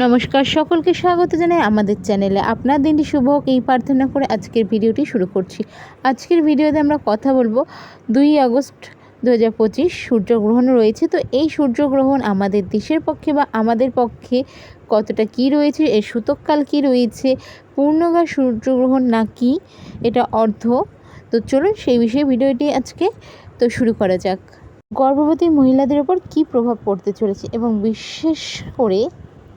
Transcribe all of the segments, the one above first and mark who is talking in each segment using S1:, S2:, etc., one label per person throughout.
S1: নমস্কার, সকলকে স্বাগত জানাই আমাদের চ্যানেলে। আপনার দিনটি শুভ হোক, এই প্রার্থনা করে আজকের ভিডিওটি শুরু করছি। আজকের ভিডিওতে আমরা কথা বলব দুই আগস্ট দু হাজার পঁচিশ সূর্যগ্রহণ রয়েছে। তো এই সূর্যগ্রহণ আমাদের দেশের পক্ষে বা আমাদের পক্ষে কতটা কি রয়েছে, এর সূতককাল কি রয়েছে পূর্ণগা সূর্যগ্রহণ না কি, এটা অর্ধ। তো চলুন সেই বিষয়ে ভিডিওটি আজকে তো শুরু করা যাক। গর্ভবতী মহিলাদের ওপর কী প্রভাব পড়তে চলেছে এবং বিশেষ করে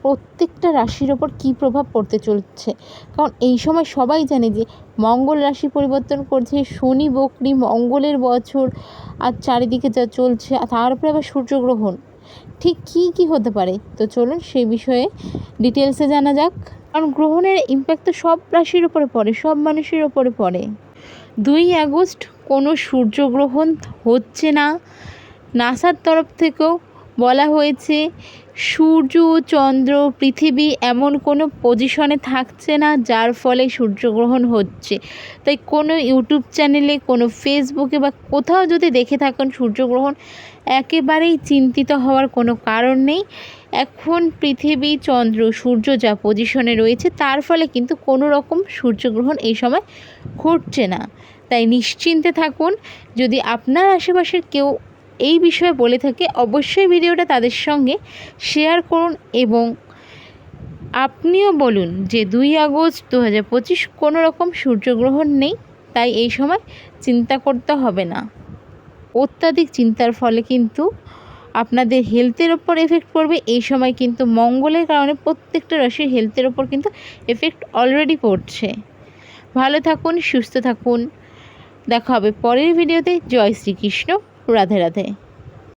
S1: প্রত্যেকটা রাশির ওপর কী প্রভাব পড়তে চলছে? কারণ এই সময় সবাই জানে যে মঙ্গল রাশি পরিবর্তন করছে, শনি, বকরি মঙ্গলের বছর, আর চারিদিকে যা চলছে, আর তারপরে আবার সূর্যগ্রহণ ঠিক কী কী হতে পারে? তো চলুন সেই বিষয়ে ডিটেলসে জানা যাক। কারণ গ্রহণের ইম্প্যাক্ট তো সব রাশির ওপরে পড়ে, সব মানুষের ওপরে পড়ে। দুই আগস্ট কোনো সূর্যগ্রহণ হচ্ছে না। নাসার তরফ থেকেও বলা হয়েছে, সূর্য চন্দ্র পৃথিবী এমন কোনো পজিশনে থাকছে না যার ফলে সূর্যগ্রহণ হচ্ছে। তাই কোনো ইউটিউব চ্যানেলে কোনো ফেসবুকে বা কোথাও যদি দেখে থাকেন সূর্যগ্রহণ, একেবারেই চিন্তিত হওয়ার কোনো কারণ নেই। এখন পৃথিবী, চন্দ্র, সূর্য যা পজিশনে রয়েছে, তার ফলে কিন্তু কোনো রকম সূর্যগ্রহণ এই সময় ঘটছে না। তাই নিশ্চিন্তে থাকুন, যদি আপনার আশেপাশের কেউ এই বিষয়ে বলে থাকে, অবশ্যই ভিডিওটা তাদের সঙ্গে শেয়ার করুন এবং আপনিও বলুন যে দুই আগস্ট দু হাজার পঁচিশ কোনো রকম সূর্যগ্রহণ নেই, তাই এই সময় চিন্তা করতে হবে না। অত্যাধিক চিন্তার ফলে কিন্তু আপনাদের হেলথের ওপর এফেক্ট পড়বে, এই সময় কিন্তু মঙ্গলের কারণে প্রত্যেকটা রাশির হেলথের ওপর কিন্তু এফেক্ট অলরেডি পড়ছে। ভালো থাকুন, সুস্থ থাকুন। দেখা হবে পরের ভিডিওতে। জয় শ্রীকৃষ্ণ। রাধে রাধে।